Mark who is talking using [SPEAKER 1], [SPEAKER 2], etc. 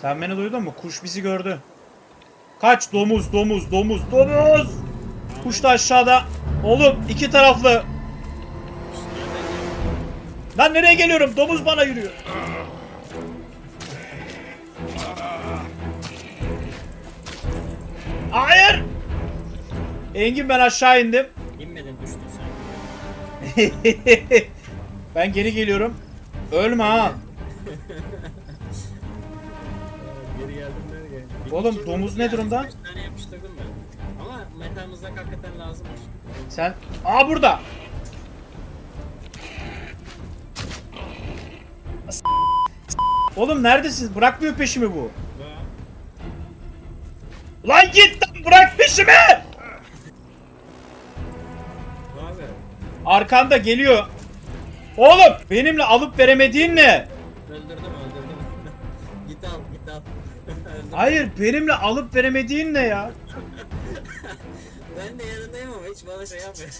[SPEAKER 1] Sen beni duydun mu? Kuş bizi gördü. Kaç domuz domuz domuz domuz. Kuş da aşağıda. Oğlum iki taraflı. Lan nereye geliyorum? Domuz bana yürüyor. Hayır. Engin ben aşağı indim.
[SPEAKER 2] İnmedin düştün sen.
[SPEAKER 1] ben geri geliyorum. Ölme ha.
[SPEAKER 2] Geldim nereye? Bir
[SPEAKER 1] Oğlum, domuz ne durumda?
[SPEAKER 2] beş tane yapıştırdım ben. Ama metal mızrak hakikaten lazımmış.
[SPEAKER 1] Sen... Aa burada. S- Oğlum neredesin? Bırakmıyor peşimi bu. Lan git lan bırak peşimi.
[SPEAKER 2] abi
[SPEAKER 1] Arkanda geliyor. Oğlum benimle alıp veremediğin ne?
[SPEAKER 2] öldürdüm öldürdüm. git al
[SPEAKER 1] Hayır benimle alıp veremediğin ne ya?
[SPEAKER 2] Ben de yanındayım ama hiç bana şey yapmıyor.